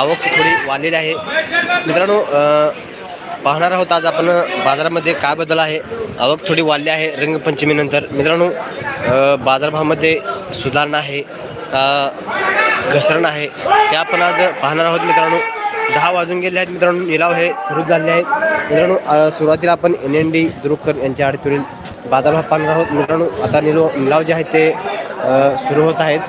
आवक थोडी वाढलेली आहे. मित्रांनो पाहणार आहोत आज आपण बाजारामध्ये काय बदल आहे. आवक थोडी वाढली आहे रंगपंचमीनंतर. मित्रांनो बाजारभावामध्ये सुधारणा आहे का घसरण आहे ते आपण आज पाहणार आहोत मित्रांनो. दहा वाजून गेले आहेत मित्रांनो निलाव हे सुरू झाले आहेत. मित्रांनो सुरुवातीला आपण एन एन डी दुरुपकर यांच्या आडतीवरील बाजारभाव पाहणार आहोत. मित्रांनो आता निलो निलाव जे आहेत ते सुरू होत आहेत.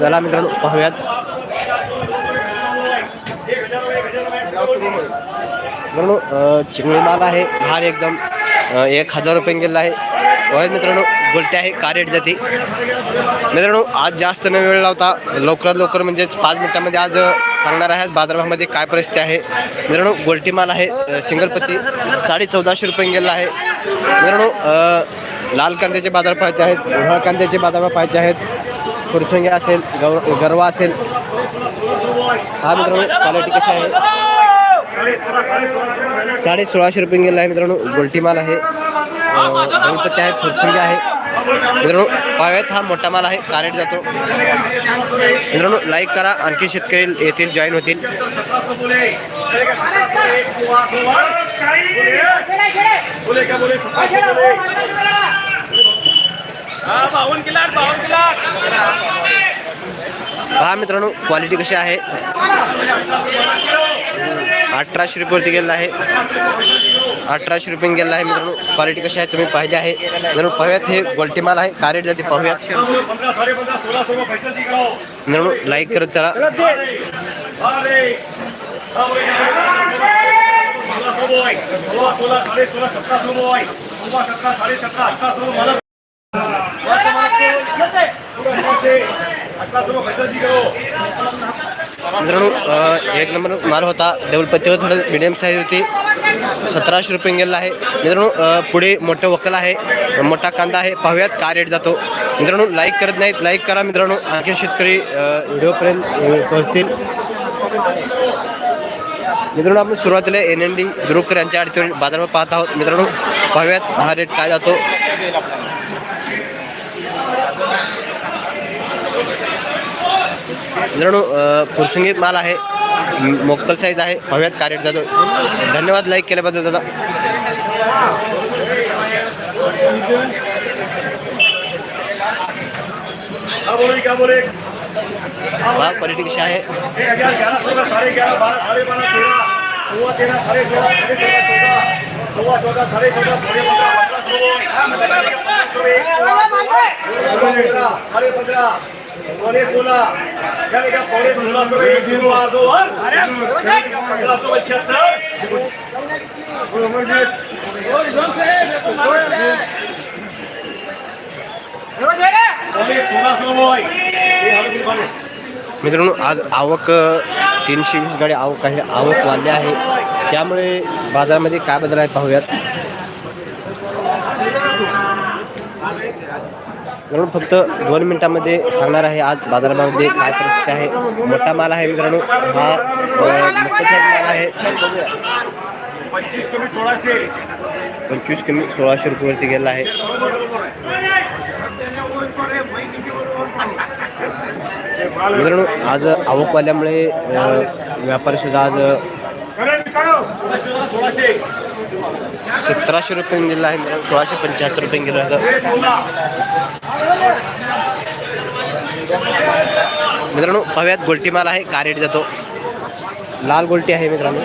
चला मित्रांनो पाहूयात. मित्रांनो चिंगळी माल आहे. लहान एकदम एक हजार रुपये गेला आहे. वय मित्रांनो गोलटे आहे का रेट मित्रांनो आज जास्त न वेळ लावता लवकरात लवकर म्हणजेच पाच मिनिटांमध्ये आज सांगणार आहे बाजारभावामध्ये काय परिस्थिती आहे. मित्रांनो गोलटी माल आहे अ, सिंगल पत्ती साडे चौदाशे रुपये गेला आहे. मित्रांनो लाल कांद्याचे बाजार पाहायचे आहेत उन्हाळ कांद्याचे बाजार पाहायचे आहेत. फुरसंगी असेल गव गरवा असेल. हा मित्रांनो क्वालिटी कशी आहे? साडे सोळाशे रुपये गेला आहे मित्रांनो. गोलटी माल आहे गणपती आहे फुरसुंगी आहे. मित्रांनो पाव्यात हा मोठा माल आहे. कारेट जातो. मित्रांनो लाईक करा. आणखी शेतकरी येतील जॉईन होतील. बावन किला बावन किला पहा मित्रांनो क्वालिटी कशी आहे? अठराशे रुपयेवरती गेलेला आहे. अठराशे रुपये गेलेला आहे मित्रांनो. क्वालिटी कशी आहे तुम्ही पाहिली आहे. मित्रांनो पाहूयात हे गोल्टी माल आहे कारेट जाते पाहूयात. पंद्रह मित्रांनो लाईक करत चला. मित्रांनो एक नंबर माल होता. डबल पत्तीवर थोडं मिडियम साईज होती. सतराशे रुपये गेलेला आहे. मित्रांनो पुढे मोठं वकल आहे. मोठा कांदा आहे. पाहूयात का रेट जातो. मित्रांनो लाईक करत नाहीत. लाईक करा मित्रांनो. आणखी शेतकरी व्हिडिओपर्यंत पोहोचतील. मित्रांनो आपण सुरुवातीला एन एन डी दुरुकर यांच्या अडचणी बाजारावर पाहत आहोत. मित्रांनो पाहूयात हा रेट काय जातो. मित्रांनो अ, माल आहे मोक्कल साईज आहे हव्यात का जातो धन्यवाद लाईक केल्याबद्दल दादा भाग क्वालिटी कशी आहे पंधरा सोलह पंद्रह पौने सोलह क्या पौने सोलह सौ एक दो बार दो पंद्रह सौ पचहत्तर पौने सोलह सौ मित्रांनो आज आवक तीनशे वीस गाडी आवक आहे आवक वाढली आहे. त्यामुळे बाजारामध्ये काय बदल आहे पाहूयात. मित्रांनो फक्त दोन मिनिटांमध्ये सांगणार आहे आज बाजारामध्ये काय परिस्थिती आहे. मोठा माल आहे मित्रांनो. हा माल आहे. पंचवीस कमी सोळाशे पंचवीस कमी सोळाशे रुपयेवरती गेला आहे. मित्रांनो आज आवक आल्यामुळे व्यापारी सुद्धा आज सोळाशे सतराशे रुपये म्हणजे दिला आहे. मित्रांनो सोळाशे पंच्याहत्तर रुपये किलो आहे. मित्रांनो हव्यात गोलटी माल आहे का जातो लाल गोलटी आहे मित्रांनो.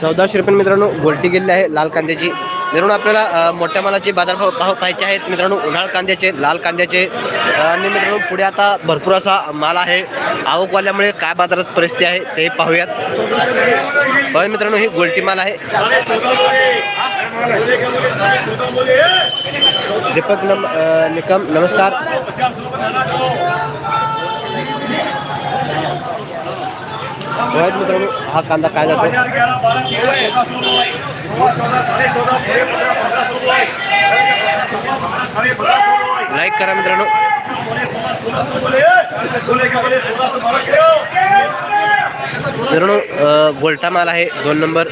चौदाशे रुपये मित्रांनो गोलटी गेलेली आहे लाल कांद्याची. मित्रांनो आपल्याला मोठ्या मालाचे बाजारभाव भाव पाहायचे आहेत. मित्रांनो उन्हाळ कांद्याचे लाल कांद्याचे. आणि मित्रांनो पुढे आता भरपूर असा माल आहे. आवकवाल्यामुळे काय बाजारात परिस्थिती आहे ते पाहूयात. बघा मित्रांनो ही गोल्टी माल आहे. दीपक नम निकम नमस्कार पचास रुपये दाना दो बघा मित्रांनो हा कांदा काय जातो हजार ग्यारह बारह तेरह चौदह सौ रुपये सोलह चौदह साढ़े चौदह पूरे पंद्रह पंद्रह सौ मित्रांनो हा कांदा काय जातो? लाईक करा मित्रांनो. मित्रांनो गोलटा गोल्टा माल आहे दोन नंबर.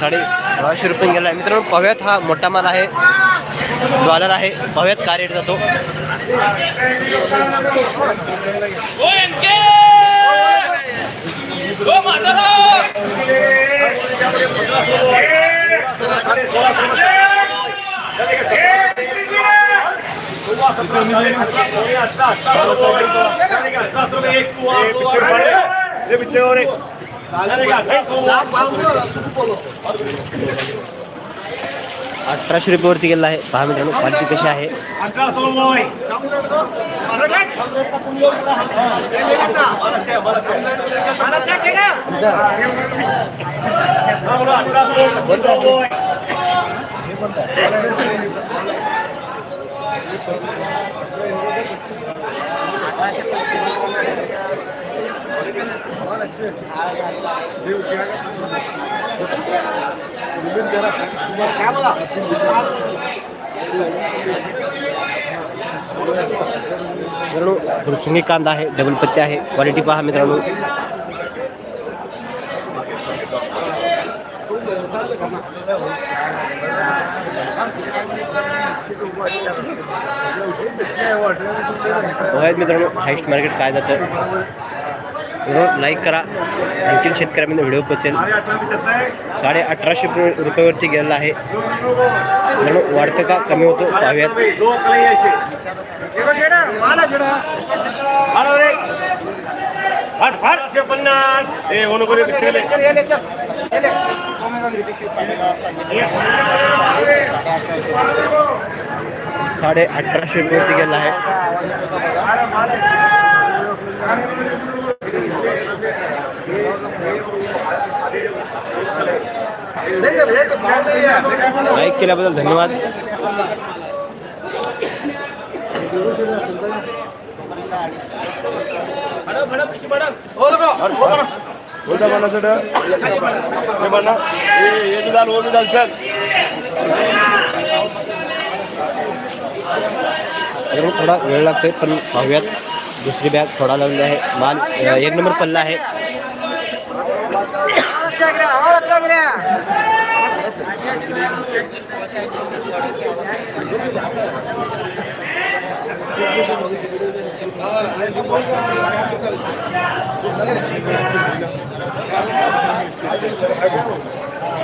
साडे सोळाशे रुपये गेला आहे. मित्रांनो पव्यात हा मोठा माल आहे. डॉलर आहे. पव्यात का रेट जातो. ਓ ਮਾਤਾ ਸਾਰੇ 16 ਪਿੱਛੇ ਹੋ ਰਹੇ अठराशे रुपयेवरती गेला आहे. पहा मित्रांनो क्वालिटी कशी आहे? मित्रांनो फुरसुंगी कांदा आहे डबल पत्ते आहे क्वालिटी पहा मित्रांनो. मित्रांनो हायस्ट मार्केट काय जातं लाईक करा आणखीन शेतकऱ्यांमध्ये व्हिडिओ पोचेल साडे अठराशे रुपये रुपयावरती गेलेला आहे वाढतं का कमी होतो साडे अठराशे रुपयावरती गेला लाईक केल्याबद्दल धन्यवाद। उलटा बना हे बना। हे हे बी दाल वो बी दाल चल। थोडा वेळ लागतोय पण पाहूयात. दुसरी बॅग थोडा लावली आहे. माल एक नंबर पल्ला आहे.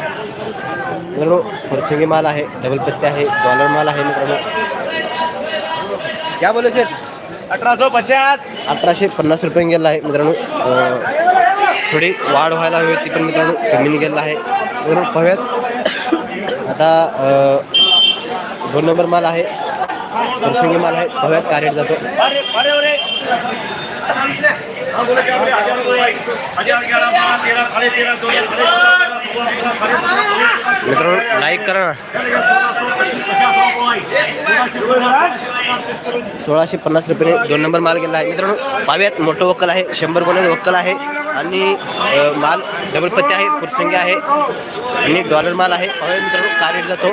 मित्रांनो फरसुंगी माल आहे डबल पत्ते आहे डॉलर माल आहे मित्रांनो. क्या बोले सर अठरा सौ पचास. अठराशे पन्नास रुपये गेला आहे मित्रांनो. थोडी वाढ व्हायला हवी होती पण मित्रांनो कमी गेला आहे. मित्रांनो पाहूयात. आता दोन नंबर माल आहे. फरसुंगी माल आहे. हव्यात का रेट जातो. अरे मित्रांनो लाईक करा. सोळाशे पन्नास रुपये दोन नंबर माल गेला आहे. मित्रांनो पाव्यात मोठं वक्कल आहे. शंभर गुन्हे वक्कल आहे. आणि माल डबल पत्ते आहे फुरसंगी आहे आणि डॉलर माल आहे. मित्रांनो का रेट जातो.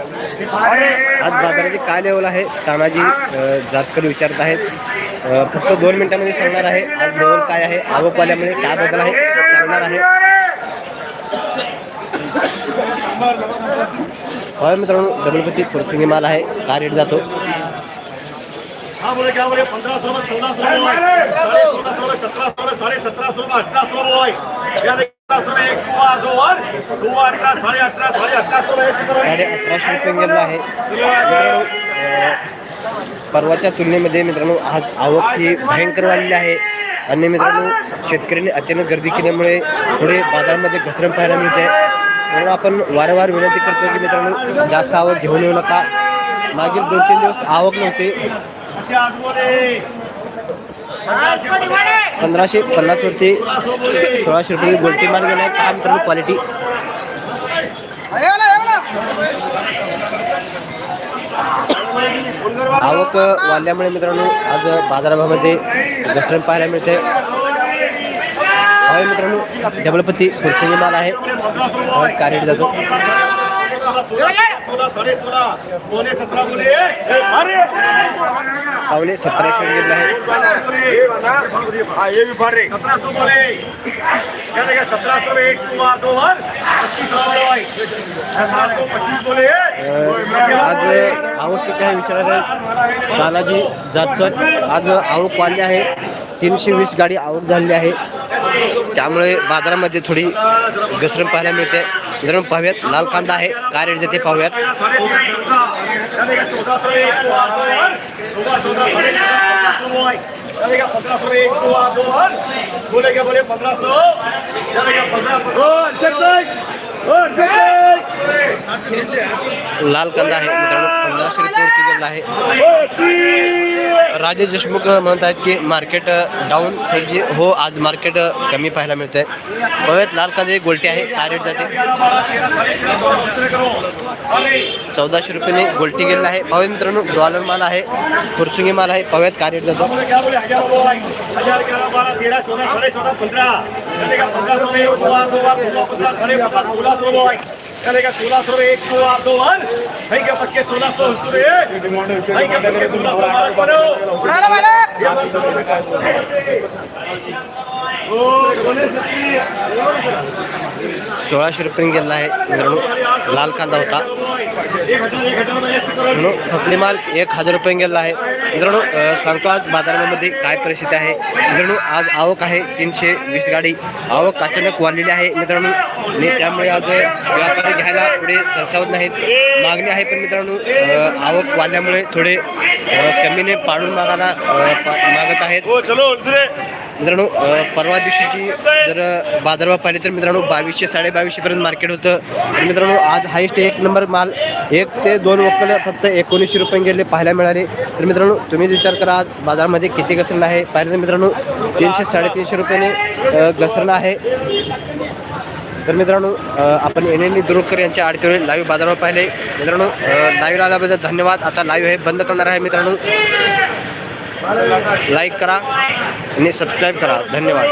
आज बाजाराची काय लेवल आहे तानाजी अ, जातकर विचारत आहेत. फक्त दोन मिनिटांमध्ये सांगणार आहे. आज लेवल काय आहे आवकवाल्यामध्ये काय बदल आहे सांगणार आहे. होय मित्रांनो गणपती फुरसुंगी माल आहे. काय रेट जातो? रुपये साडे अठराशे रुपये आहे. परवाच्या तुलनेमध्ये मित्रांनो आज आवक ही भयंकर वाढलेली आहे. आणि मित्रांनो शेतकऱ्यांनी अचानक गर्दी केल्यामुळे पुढे बाजारामध्ये घसरण पाहायला मिळते. म्हणून आपण वारंवार विनंती करतो की मित्रांनो जास्त आवक घेऊन येऊ नका. मागील दोन तीन दिवस आवक नव्हती. पंधराशे पन्नासवरती सोळाशे रुपये गोलटी मार गेला आहे पहा मित्रांनो क्वालिटी आवक वाढल्यामुळे मित्रांनो आज बाजारभावामध्ये घसरण पाहायला मिळते. होय मित्रांनो डबलपती फुरसुंगी माल आहे. कार्य जातो पावले सतराशे गेलेला आहे. सतरा एक आज आवक किती आहे विचारायला बालाजी जातकर आज आवक वाढली आहे. तीनशे वीस गाडी आवक झालेली आहे. त्यामुळे बाजारामध्ये थोडी घसरण पाहायला मिळते. गरम पाहूयात. लाल कांदा आहे. काय रेट जाते पाहूयात. लाल कांदा आहे. मित्रांनो पंधराशे रुपये गेलेला आहे. हो, राजेश देशमुख म्हणत आहेत की मार्केट डाऊन सरजी हो आज मार्केट कमी पाहायला मिळतंय. पाहूयात लाल कांदे गोलटी आहे काय रेट जाते. चौदाशे रुपयाने गोलटी गेलेला आहे. पाहूयात मित्रांनो डॉलर माल आहे फुरसुंगी माल आहे पाहूयात काय रेट जातो. पंधरा. बोले बोलो चलेगा पंद्रह सौ में एक सोलह सोलह सौ बोलो सोलह एक दो बार भाई क्या पक्के सोलह सौ सुरे भाई क्या पक्के सोलह सौ बारह करो? सोळाशे रुपये गेलेला आहे मित्रांनो लाल कांदा होता. एक मित्रांनो खपली माल एक हजार रुपये गेलेला आहे. मित्रांनो सांगतो आज बाजारामध्ये काय परिस्थिती आहे. मित्रांनो आज आवक आहे तीनशे वीस गाडी. आवक अचानक वाढलेली आहे. मित्रांनो आणि त्यामुळे आज व्यापारी घ्यायला पुढे सरसावत नाहीत. मागणी आहे पण मित्रांनो आवक वाढल्यामुळे थोडे कमीने पाडून मागायला मागत आहेत. मित्रांनो परवा दिवशीची जर बाजारभाव पाहिले तर मित्रांनो बावीसशे साडेबावीसशेपर्यंत मार्केट होतं. आणि मित्रांनो आज हायेस्ट एक नंबर माल एक ते दोन वक्कल फक्त एकोणीसशे रुपये गेले पाहायला मिळाले. तर मित्रांनो तुम्हीच विचार करा आज बाजारामध्ये किती घसरण आहे पाहिलं तर मित्रांनो तीनशे साडेतीनशे रुपयाने अ, घसरण आहे. तर मित्रांनो आपण एन एन दुरुकर यांच्या आडतीवर लाईव्ह बाजारावर पाहिले. मित्रांनो लाईव्ह आल्याबद्दल धन्यवाद. आता लाईव्ह हे बंद करणार आहे मित्रांनो. लाईक करा आणि सबस्क्राईब करा धन्यवाद।